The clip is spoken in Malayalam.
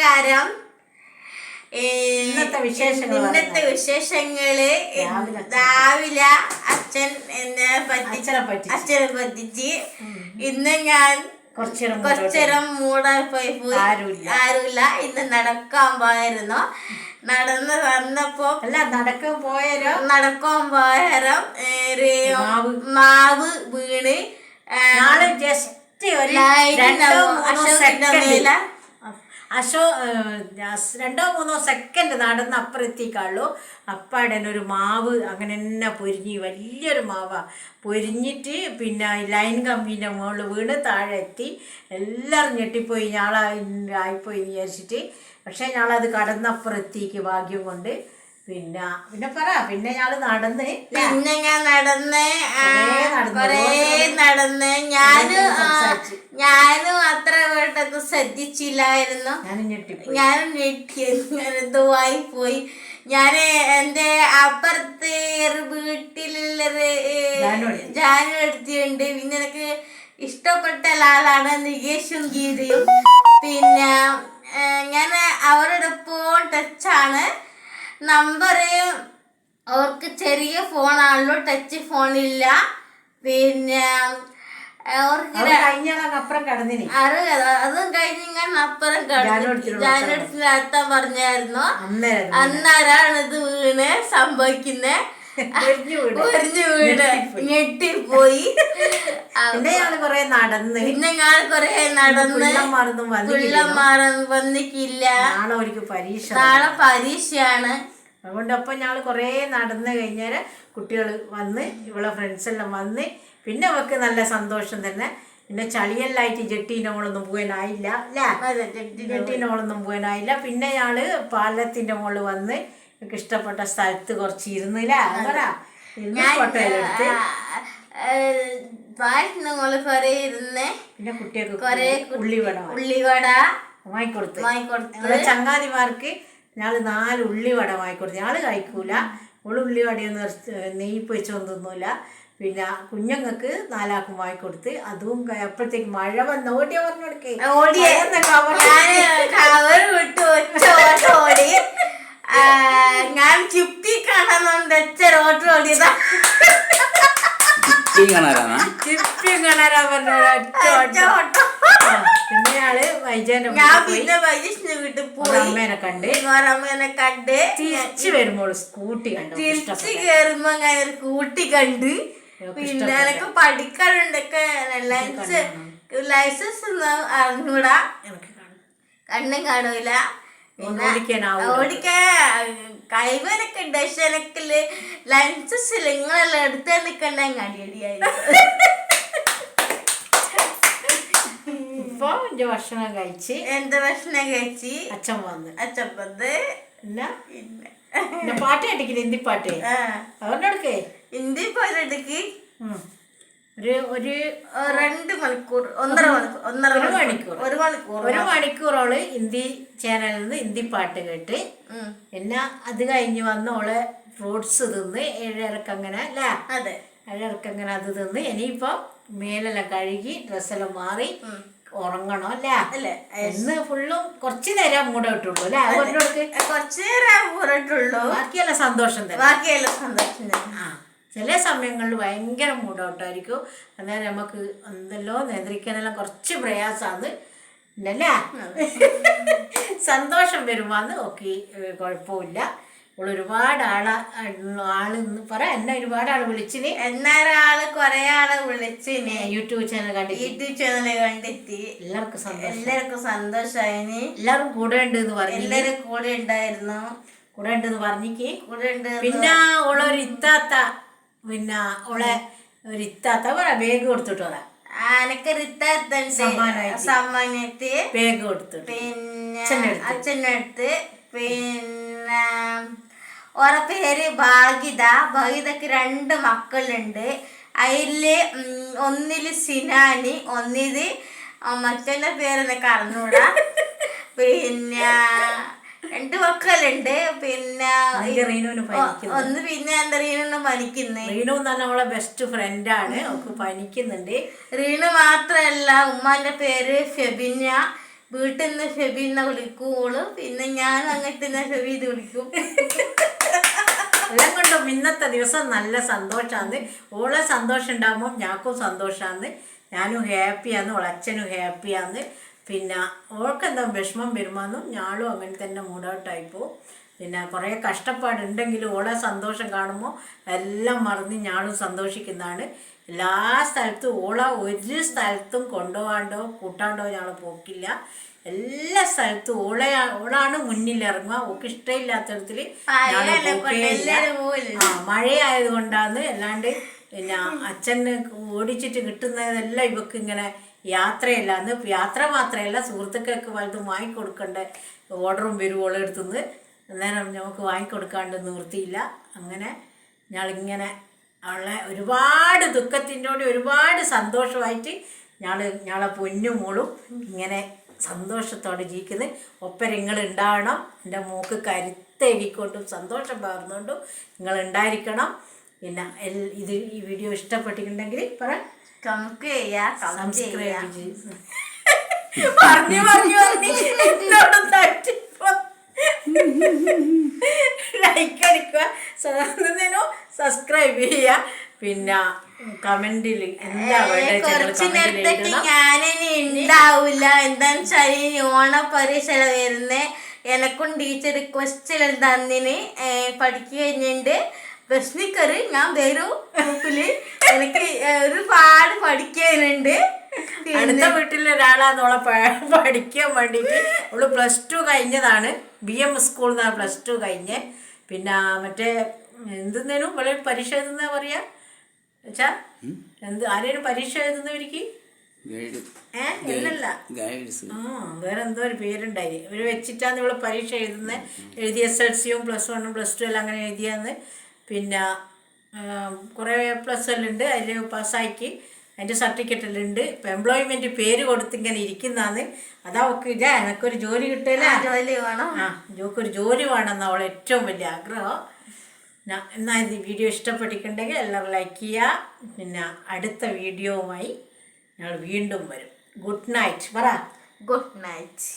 നമസ്കാരം. ഇന്നത്തെ വിശേഷങ്ങൾ ഇന്നത്തെ വിശേഷങ്ങൾ രാവിലെ അച്ഛൻ എന്നെ പറ്റി അച്ഛനെ പറ്റിച്ച്. അച്ഛനെ പറ്റിച്ച്. ഇന്ന് ഞാൻ കുറച്ചേരം കുറച്ചേരം മൂടായി പോയി പോയി. ആരുമില്ല. ആരുമില്ല. ഇന്ന് നടക്കാൻ പോയിരുന്നു നടന്ന് വന്നപ്പോ അല്ല നടക്കാൻ പോയാലോ? നടക്കാൻ പോയാലും മാവ്. മാവ് വീണ്. നാളെ ജസ്റ്റ് ഒരു രണ്ടോ. മൂന്നോ സെക്കൻഡ്. അശോ രണ്ടോ മൂന്നോ സെക്കൻഡ് നടന്ന് അപ്പുറത്തേക്കാളൂ. ഒരു മാവ് അങ്ങനെ തന്നെ പൊരിഞ്ഞ് വലിയൊരു മാവാ. പൊരിഞ്ഞിട്ട് പിന്നെ ലൈൻ കമ്പീന്റെ മുകളിൽ വീണ് താഴെ എത്തി എല്ലാവരും ഞെട്ടിപ്പോയി ഞാളായി ആയിപ്പോയി വിചാരിച്ചിട്ട്. പക്ഷേ ഞാളത് കടന്നപ്പുറത്തേക്ക് ഭാഗ്യം കൊണ്ട് പിന്നെ പിന്നെ പറ പിന്നെ ഞാൻ നടന്ന് പിന്നെ ഞാൻ നടന്ന് കുറേ നടന്നു. ഞാനും. ഞാനും അത്ര പെട്ടെന്ന് ശ്രദ്ധിച്ചില്ലായിരുന്നു. ഞാനും ഞെട്ടിപ്പോയി. ഞാനും ഞെട്ടി ഞാൻ എന്റെ ആയി പോയി ഞാൻ എന്റെ അപ്പുറത്ത് ജാനുവടി. ജാനു എടുത്തിട്ടുണ്ട് പിന്നെ എനിക്ക് ഇഷ്ടപ്പെട്ട ആളാണ് നികേഷും ഗീതയും. പിന്നെ ഞാൻ അവരുടെ ഫോൺ ടച്ചാണ് നമ്പർ അവർക്ക് ചെറിയ ഫോണാണല്ലോ ടച്ച് ഫോണില്ല. പിന്നെ അപ്പുറം കടന്നിനി. അത് അതും കഴിഞ്ഞ് ഞാൻ അപ്പുറം നടത്താൻ പറഞ്ഞായിരുന്നു. അന്നേരാണ് അന്നാരാണ് ഇത് വീണ് സംഭവിക്കുന്നത് പൊരിഞ്ഞു വീട് ഞെട്ടിപ്പോയി. പിന്നെ ഞാൻ കൊറേ നടന്ന്. പിന്നെ ഞാൻ കൊറേ നടന്ന് പിള്ളമാരൻ വന്നിക്കില്ല നാളെ ഒരിക്കൽ പരീക്ഷ. നാളെ പരീക്ഷയാണ്. അതുകൊണ്ട് അപ്പം ഞങ്ങൾ കുറേ നടന്ന് കഴിഞ്ഞാൽ കുട്ടികൾ വന്ന് ഇവളെ ഫ്രണ്ട്സെല്ലാം വന്ന് പിന്നെ അവൾക്ക് നല്ല സന്തോഷം തന്നെ. പിന്നെ ചളിയെല്ലായിട്ട് ജെട്ടീനോളൊന്നും പോകാനായില്ല അല്ലേ? ജെട്ടീനോളൊന്നും പോകാനായില്ല. പിന്നെ ഞങ്ങൾ പാലത്തിന്റെ മുകളിൽ വന്ന് എനിക്ക് ഇഷ്ടപ്പെട്ട സ്ഥലത്ത് കുറച്ച് ഇരുന്നില്ല? അങ്ങനെ ഇരുന്ന് ഫോട്ടോ എടുത്ത്. പിന്നെ കുട്ടികൾക്ക് ഉള്ളിവട. ഉള്ളിവട വാങ്ങിക്കൊടുത്തു. ഞങ്ങളെ ചങ്ങാതിമാർക്ക് ഞങ്ങൾ നാല് ഉള്ളിവട വാങ്ങിക്കൊടുത്തു. ഞങ്ങൾ കഴിക്കൂല. ഓൾ ഉള്ളിവടയൊന്നും നെയ്യ് പൊരിച്ചൊന്നും തിന്നൂല പിന്നെ കുഞ്ഞുങ്ങൾക്ക് നാലാക്കും വാങ്ങിക്കൊടുത്ത്. അതും അപ്പോഴത്തേക്ക് മഴ വന്ന് ഓടിയ പറഞ്ഞു കൊടുക്കേ. ഓടിയ. കവർ വിട്ടു ഓടി. ഞാൻ ചുപ്പി കാണാൻ ചെറോട്ട് ഓടിയതാ. ഈ കാണാനാ ചിപ്പി കാണാനാ പറഞ്ഞ ഒറ്റ ഒറ്റ ഓട്ടം. ഓട്ടം ആ, പിന്നെ ഞങ്ങൾ വൈജാന്റെ ഞാൻ പോയി. പിന്നെ വൈകിട്ട് വീട്ടിൽ ഒരു പോയി. അമ്മേനെ കണ്ട്. അമ്മേനെ കണ്ട് തിരിച്ചു വരുമ്പോൾ സ്കൂട്ടി കണ്ടു തിരിച്ച് കേറുമ്പോ ഞാൻ ഒരു കൂട്ടി കണ്ട്. പിന്നെ എനക്ക് പഠിക്കാനുണ്ടൊക്കെ ലൈസൻസ് ലൈസൻസ് ഒന്നും അറിഞ്ഞൂടാ. കണ്ണും കാണൂല. കഴിവനൊക്കെ ഉണ്ട്. പക്ഷെ എനിക്ക് ലൈസൻസ് നിങ്ങളെല്ലാം എടുത്ത് നിൽക്കണ്ട അടിയടിയായി. ഇപ്പൊ എന്റെ ഭക്ഷണം കഴിച്ച് എന്റെ ഭക്ഷണം കഴിച്ച്? അച്ഛൻ വന്ന് അച്ഛൻ വന്ന് പാട്ട് കേട്ടിക്കില്ല? ഹിന്ദി പാട്ട്? അവരുടെ അടുക്കേ ഇന്ത്യ പോയിട്ടെടുക്ക് ഒരു ഒരു രണ്ട് മണിക്കൂർ ഒന്നര മണിക്കൂർ ഒന്നര മണിക്കൂർ. ഒരു മണിക്കൂർ ഒരു മണിക്കൂറോൾ ഹിന്ദി ചാനലിൽ നിന്ന് ഹിന്ദി പാട്ട് കേട്ട് എല്ലാം പിന്നെ അത് കഴിഞ്ഞ് വന്ന് ഓളെ ഫ്രൂട്ട്സ് തിന്ന് ഏഴരക്ക് അങ്ങനെ അല്ല? അതെ. ഏഴരക്ക് അങ്ങനെ അത് തിന്ന് ഇനിയിപ്പം മേലെല്ലാം കഴുകി ഡ്രസ്സെല്ലാം മാറി ഉറങ്ങണം അല്ലേ? അല്ലേ? ഇന്ന് ഫുള്ളും കുറച്ച് നേരം മൂടെ ഇട്ടുള്ളൂ അല്ലേ? കുറച്ച് നേരം ബാക്കിയല്ല ബാക്കിയെല്ലാം സന്തോഷം തന്നെ. ബാക്കിയല്ല സന്തോഷം തന്നെ. ആ. ചില സമയങ്ങളിൽ ഭയങ്കര മൂടോട്ടായിരിക്കും അന്നേരം നമുക്ക് എന്തല്ലോ നിയന്ത്രിക്കാനെല്ലാം കുറച്ച് പ്രയാസമാണ്. അല്ലേ സന്തോഷം വരുമാന്ന് ഓക്കെ കുഴപ്പമില്ല. ഒരുപാട് ആളാ ആൾ പറ എന്നെ ഒരുപാട് ആൾ വിളിച്ചിന്. എന്നൊരാൾ കൊറേ ആൾ വിളിച്ചിന്. യൂട്യൂബ് ചാനൽ കണ്ടിട്ട്. യൂട്യൂബ് ചാനൽ കണ്ടെത്തി എല്ലാവർക്കും സന്തോഷം. എല്ലാവർക്കും സന്തോഷമായിന് എല്ലാവരും കൂടെ ഉണ്ട് എന്ന് പറഞ്ഞു എല്ലാരും കൂടെ ഉണ്ടായിരുന്നു. കൂടെ ഉണ്ടെന്ന് പറഞ്ഞിക്ക്. കൂടെ ഉണ്ട് പിന്നെ ഉള്ളൊരു ഇത്താത്ത. പിന്നെ ഓളെ ഒരു ഇത്താത്ത പറ ബാഗ് കൊടുത്തിട്ട് റിത്തണ്ട് സമ്മാനമായിട്ട്. സമ്മാനത്ത് ബാഗ് കൊടുത്തിട്ട്. പിന്നെ അച്ഛന്റെ അടുത്ത്. പിന്നെ ഓരോ പേര് ഭാഗിത ഭാഗിതക്ക് രണ്ട് മക്കളുണ്ട്. അതിൽ ഒന്നിൽ സിനാനി ഒന്നിൽ മറ്റേ പേര് എനിക്ക് അറിഞ്ഞൂടാ പിന്നെ രണ്ട് മക്കളുണ്ട്. പിന്നെ റീനുവിന് ഒന്ന് പിന്നെ എന്താ റീനു പനിക്കുന്നേ? റീനു തന്നെ നമ്മളെ ബെസ്റ്റ് ഫ്രണ്ടാണ് അവൾക്ക് പനിക്കുന്നുണ്ട്. റീനു മാത്രല്ല ഉമ്മാന്റെ പേര് ഫെബിന്യ വീട്ടിൽ നിന്ന് ഫെബിന്ന വിളിക്കും ഓൾ. പിന്നെ ഞാൻ അങ്ങനെ തന്നെ ഫെബി ഇത് വിളിക്കും. എല്ലാം കൊണ്ടും ഇന്നത്തെ ദിവസം നല്ല സന്തോഷമാണ് ഓളെ സന്തോഷം ഉണ്ടാകുമ്പോൾ ഞാക്കും സന്തോഷമാണ് ഞാനും ഹാപ്പിയാണ് ഓളച്ഛനും ഹാപ്പിയാണ് പിന്നെ ഓൾക്ക് എന്താ വിഷമം വരുമ്പോന്നും ഞാളും അങ്ങനെ തന്നെ മൂടൗട്ടായി പോവും പിന്നെ കുറേ കഷ്ടപ്പാടുണ്ടെങ്കിലും ഓളെ സന്തോഷം കാണുമ്പോൾ എല്ലാം മറന്ന് ഞാളും സന്തോഷിക്കുന്നതാണ്. എല്ലാ സ്ഥലത്തും ഓള ഒരു സ്ഥലത്തും കൊണ്ടുപോകാണ്ടോ കൂട്ടാണ്ടോ ഞങ്ങൾ പോക്കില്ല. എല്ലാ സ്ഥലത്തും ഓളെ ഓളാണ് മുന്നിൽ ഇറങ്ങുക. ഓക്ക് ഇഷ്ടമില്ലാത്തടത്തിൽ മഴയായത് കൊണ്ടാണ് അല്ലാണ്ട് പിന്നെ അച്ഛന് ഓടിച്ചിട്ട് കിട്ടുന്നതെല്ലാം ഇവക്ക് ഇങ്ങനെ യാത്രയല്ലാന്ന് യാത്ര മാത്രമല്ല സുഹൃത്തുക്കൾക്ക് വലുതും വാങ്ങിക്കൊടുക്കേണ്ട? ഓർഡറും വരും ഓളെടുത്തുനിന്ന് അന്നേരം നമുക്ക് വാങ്ങിക്കൊടുക്കാണ്ട് നിവൃത്തിയില്ല. അങ്ങനെ ഞങ്ങളിങ്ങനെ അവളെ ഒരുപാട് ദുഃഖത്തിന്റെ കൂടി ഒരുപാട് സന്തോഷമായിട്ട് ഞങ്ങൾ ഞങ്ങളെ പൊന്നും മോളും ഇങ്ങനെ സന്തോഷത്തോടെ ജീവിക്കുന്നത് ഒപ്പം നിങ്ങൾ ഉണ്ടാവണം എന്റെ മൂക്ക് കരുത്തേകിക്കൊണ്ടും സന്തോഷം പകർന്നുകൊണ്ടും നിങ്ങൾ ഉണ്ടായിരിക്കണം പിന്നെ ഇത് ഈ വീഡിയോ ഇഷ്ടപ്പെട്ടിട്ടുണ്ടെങ്കിൽ പറ. കമക്ക് ചെയ്യാ. കമന്റ് പറഞ്ഞു പറഞ്ഞു പറഞ്ഞു. എന്നോട് തട്ടിപ്പോ. ലൈക്ക് അടിക്കുക. സബ്സ്ക്രൈബ് ചെയ്യുക. പിന്നെ കമന്റിൽ കുറച്ചു നേരത്തേക്ക് ഞാനിനി ഉണ്ടാവില്ല എന്താന്ന് വെച്ചാൽ ഓണ പരീക്ഷ വരുന്നേ. എനക്കും ടീച്ചർ ക്വസ്റ്റ്യൻ തന്നിന്. പഠിക്കുക കഴിഞ്ഞിട്ട് പ്രശ്നിക്കറ് ഞാൻ വരും ഗ്രൂപ്പിൽ എനിക്ക് ഒരു ഒരുപാട് പഠിക്കാനുണ്ട്. അടുത്ത വീട്ടിൽ ഒരാളാണ് ഓളെ പഠിക്കാൻ വേണ്ടിയിട്ട് അവൾ പ്ലസ് ടു കഴിഞ്ഞതാണ്. ബി എം സ്കൂളിൽ നിന്നാണ് പ്ലസ് ടു കഴിഞ്ഞ്. പിന്നെ മറ്റേ എന്തെന്നേനും? വളരെ പരീക്ഷ എഴുതുന്ന പറയാ? വെച്ചാ എന്ത് ആരേലും പരീക്ഷ എഴുതുന്നവർക്ക് വേറെ എന്തോ ഒരു പേരുണ്ടായി. ഇവർ വെച്ചിട്ടാണ് ഇവൾ പരീക്ഷ എഴുതുന്നത് എഴുതി എസ് എൽ സിയും പ്ലസ് വണ്ണും പ്ലസ് ടു എല്ലാം അങ്ങനെ എഴുതിയാന്ന്. പിന്നെ കുറേ പ്ലസ് എല്ലാം ഉണ്ട് അതിൽ പാസ്സാക്കി. അതിന്റെ സർട്ടിഫിക്കറ്റിലുണ്ട് എല്ലാം ഉണ്ട് ഇപ്പം എംപ്ലോയ്മെന്റ് പേര് കൊടുത്തിങ്ങനെ ഇരിക്കുന്നതാണ്. അതാ ഒക്കെ ഇല്ല എനിക്കൊരു ജോലി കിട്ടില്ല ജോലി വേണം. ആ ജോക്കൊരു ജോലി വേണമെന്ന് അവളെ ഏറ്റവും വലിയ ആഗ്രഹം. എന്നാൽ എന്നാ ഇത് വീഡിയോ ഇഷ്ടപ്പെട്ടിട്ടുണ്ടെങ്കിൽ എല്ലാവരും ലൈക്ക് ചെയ്യുക പിന്നെ അടുത്ത വീഡിയോവുമായി ഞങ്ങൾ വീണ്ടും വരും. ഗുഡ് നൈറ്റ് പറ. Good night